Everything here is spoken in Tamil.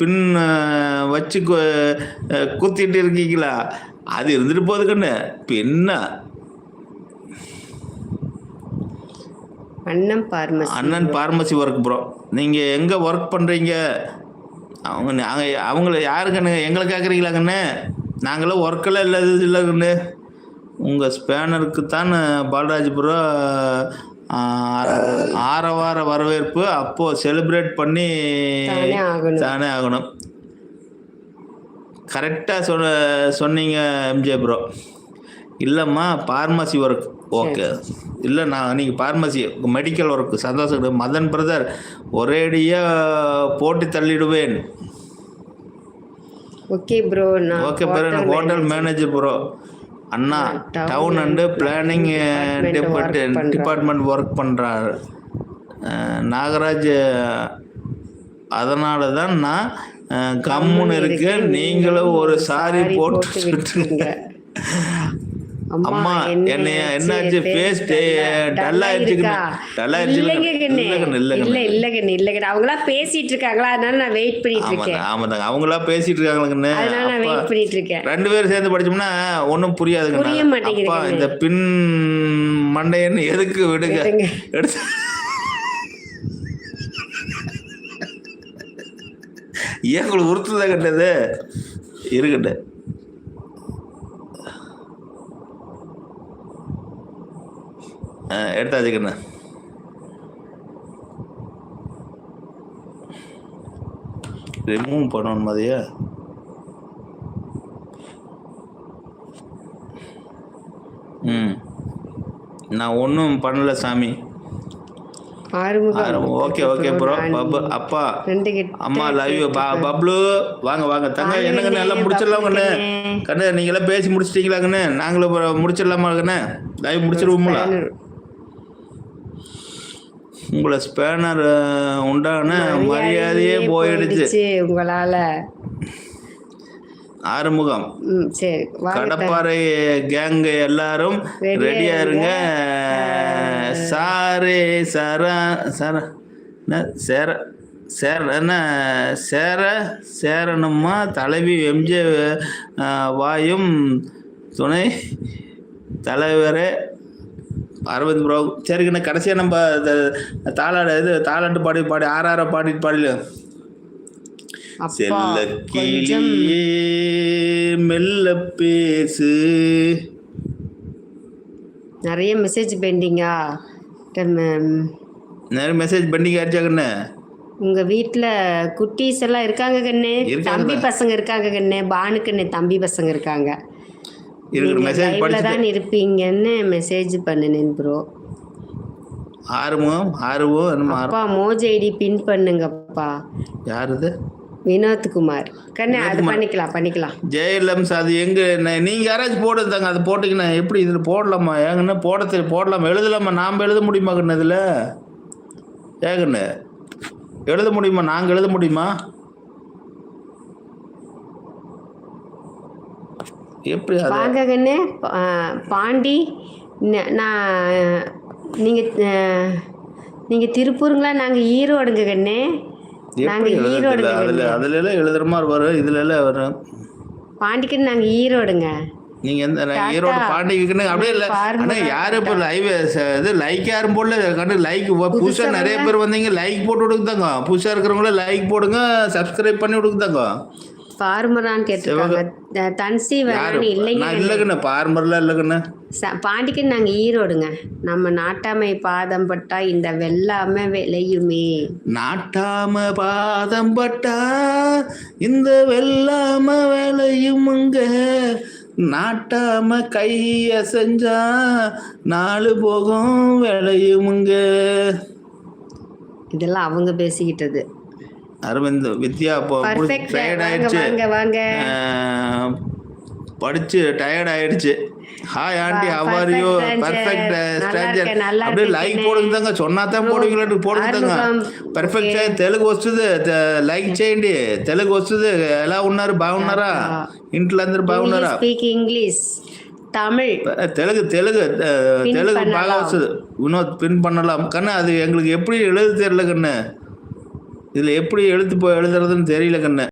பின் வச்சு குத்திட்டு இருக்கீங்களா? அது இருந்துட்டு போகுது கண்ணு. பின்ன. அண்ணன் பார்மசி அண்ணன் பார்மசி ஒர்க் ப்ரோ நீங்கள் எங்கே ஒர்க் பண்ணுறீங்க அவங்க நாங்கள் அவங்கள யாருக்கண்ணு எங்களை கேட்குறீங்களா கண்ணு? நாங்களாம் ஒர்க்கெல்லாம் இல்லை இல்லை கண்ணு. உங்கள் ஸ்பேனருக்கு தான் பாலராஜ் ப்ரோ ஆரவார வரவேற்பு அப்போது செலிப்ரேட் பண்ணி தானே ஆகணும். கரெக்டாக சொன்ன சொன்னீங்க எம்ஜே ப்ரோ இல்லைம்மா பார்மசி ஒர்க் ஓகே இல்லை நான் நீங்கள் பார்மசி மெடிக்கல் ஒர்க் சந்தோஷம் மதன் பிரதர் ஒரேடியாக போட்டு தள்ளிடுவேன். Okay bro okay bro hotel manager bro Anna town and planning. Department work பண்ணுறாரு நாகராஜ் அதனால தான் நான் கம்முன்னு இருக்கேன். நீங்களும் ஒரு சாரி போட்டு அம்மா என்னைய என்னாச்சு? ஃபேஸ் டல் ஆயிடுச்சு டல் ஆயிடுச்சு இல்லை இல்ல இல்ல கண்ணு. இல்ல கண்ணு அவங்களா பேசிட்டு இருக்காங்களா? அதனால நான் வெயிட் பண்ணிட்டு இருக்கேன். ஆமாம் அவங்களா பேசிட்டு இருக்காங்களுங்கண்ணே அதனால நான் வெயிட் பண்ணிட்டு இருக்கேன். ரெண்டு பேரும் சேர்ந்து படிச்சோம்னா ஒன்றும் புரியாதுங்க. புரிய மாட்டேங்குது. இந்த பின் மண்டையன்னு எதுக்கு விடுங்க. எடுத்து ஏன் உங்களுக்கு உறுத்துதா கட்டது இருக்கட்டு எடுத்தாச்சு கண்ணு ரிமூவ் பண்ணணும் மாதிரியா? ம். நான் ஒன்றும் பண்ணல சாமி. Okay okay bro. பப்பு அப்பா அம்மா லவ் பப்ளு வாங்க வாங்க. தங்க என்னங்க கண்ணே, எல்லாம் முடிச்சிடலாம் கண்ணு கண்ணே. நீங்களாம் பேசி முடிச்சிட்டீங்களா கண்ணு நாங்களும் முடிச்சிடலாமா கண்ணு லைவ் முடிச்சிருவோங்களா உங்களை ஸ்பேனர் உண்டான மரியாதையே போயிடுச்சு உங்களால. ஆறுமுகம். சரி கடப்பாறை கேங் எல்லாரும் ரெடியா இருங்க. சாரே சரா சர சேர சேர என்ன சேர சேரணுமா தலைவி எம்ஜே வாயும் துணை தலைவரே. அரவிந்த் ப்ரோ சரிங்கண்ணா கடைசியாக நம்ம தாளாடு இது தாளாட்டு பாடி பாடி ஆறார பாடிட்டு பாடில. செல்ல கிளியே மெல்ல பேசு. நிறைய மெசேஜ் பெண்டிங்கா நிறைய மெசேஜ் பெண்டிங் ஆயிடுச்சா கண்ணு? உங்க வீட்ல குட்டீஸ் எல்லாம் இருக்காங்க கண்ணு. தம்பி பசங்க இருக்காங்க கண்ணு. பானுக்குன்னு தம்பி பசங்க இருக்காங்க. இருக்கிற மெசேஜ் படிச்சுட்டு தான் இருப்பீங்கன்னு மெசேஜ் பண்ணினேன் ப்ரோ ஆறுமுகம் ஆறுவோ? அப்பா மோஜ் ஐடி பின் பண்ணுங்கப்பா. யார் இது வினோத்குமார் கண்ணு அது பண்ணிக்கலாம் பண்ணிக்கலாம். ஜெயலம்ஸ் அது எங்க நீங்க யாராச்சும் போட்டு தாங்க அது போட்டிங்கன்னா எப்படி இதில் போடலாமா? ஏங்கண்ணா போட போடலாமா? எழுதலாமா? நாம் எழுத முடியுமா கண்ணு இதில்? ஏங்கண்ணு எழுத முடியுமா? நாங்கள் எழுத முடியுமா? எப்படி வாங்க கண்ணு பாண்டி நான் நீங்க அஹ், நீங்க திருப்பூருங்களா? நாங்க ஈரோடுங்க கண்ணு நாங்க எப்படி ஈரோடுங்க எழுதுறது அதில் அதுல எல்லாம் எழுதுற மாதிரி வரும். இதுல எல்லாம் வரும். பாண்டிக்கு நாங்க ஈரோடுங்க. நீங்க எந்த ஈரோடு பாண்டிக்குன்னு அப்படியே இல்லை. ஆனால் யாரும் இப்போ லைவ் இது லைக் யாரும் போடல. கண்டு லைக் புதுசாக நிறைய பேர் வந்தீங்க. லைக் போட்டு விடுக்குதாங்க புதுசாக இருக்கிறவங்கள லைக் போடுங்க சப்ஸ்கிரைப் பண்ணி விடுக்குதாங்க ஃபார்மரான்னு கேட்டிருக்காங்க. தன்சி வேணான்னு இல்லைங்க. இல்லைங்கண்ணே பார்மர்லாம் இல்லைங்கண்ணே. பாண்டிக்கு நாங்க ஈரோடுங்க. நம்ம நாட்டாமை பாதம் பட்டா இந்த வெள்ளாமை விளையுமே. நாட்டாம பாதம் பட்டா இந்த வெள்ளாம வேலையுமுங்க நாட்டாம கை அசைஞ்சா நாலு போகும் விளையுமுங்க. இதெல்லாம் அவங்க பேசிக்கிட்டது. அரவிந்த் வித்யா இப்போ பர்ஃபெக்ட் டயர்ட் வாங்க ஆயிடுச்சு வாங்க வாங்க அஹ், படிச்சு டயர்ட் ஆயிடுச்சு hi aunty அவாரியோ Perfect perfect stranger. நல்லா ஸ்ட்ராஞ்சர் இருக்கேன், நல்லா அப்படியே இருக்கேன் லைக் கண்ணே. போடுங்க தாங்க சொன்னா தான் போடுவீங்களா போடுங்க தாங்க ఆరుముఖం. Perfect Okay. తెలుగు వస్తుంది త- లైక్ చేయండి తెలుగు వస్తుంది ఎలా ఉన్నారు బాగున్నారా ఇంట్లో అందరు బాగున్నారా ஸ்பீக் இங்கிலீஷ் தமிழ் తెలుగు తెలుగు அஹ், Pin తెలుగు బాగా பண்ணலாம். వస్తుంది வினோத் பின் பண்ணலாம் கண்ணு அது எங்களுக்கு எப்படி எழுத தெரியல கண்ணு இதில் எப்படி எழுத்து போ எழுதுறதுன்னு தெரியல கண்ணு.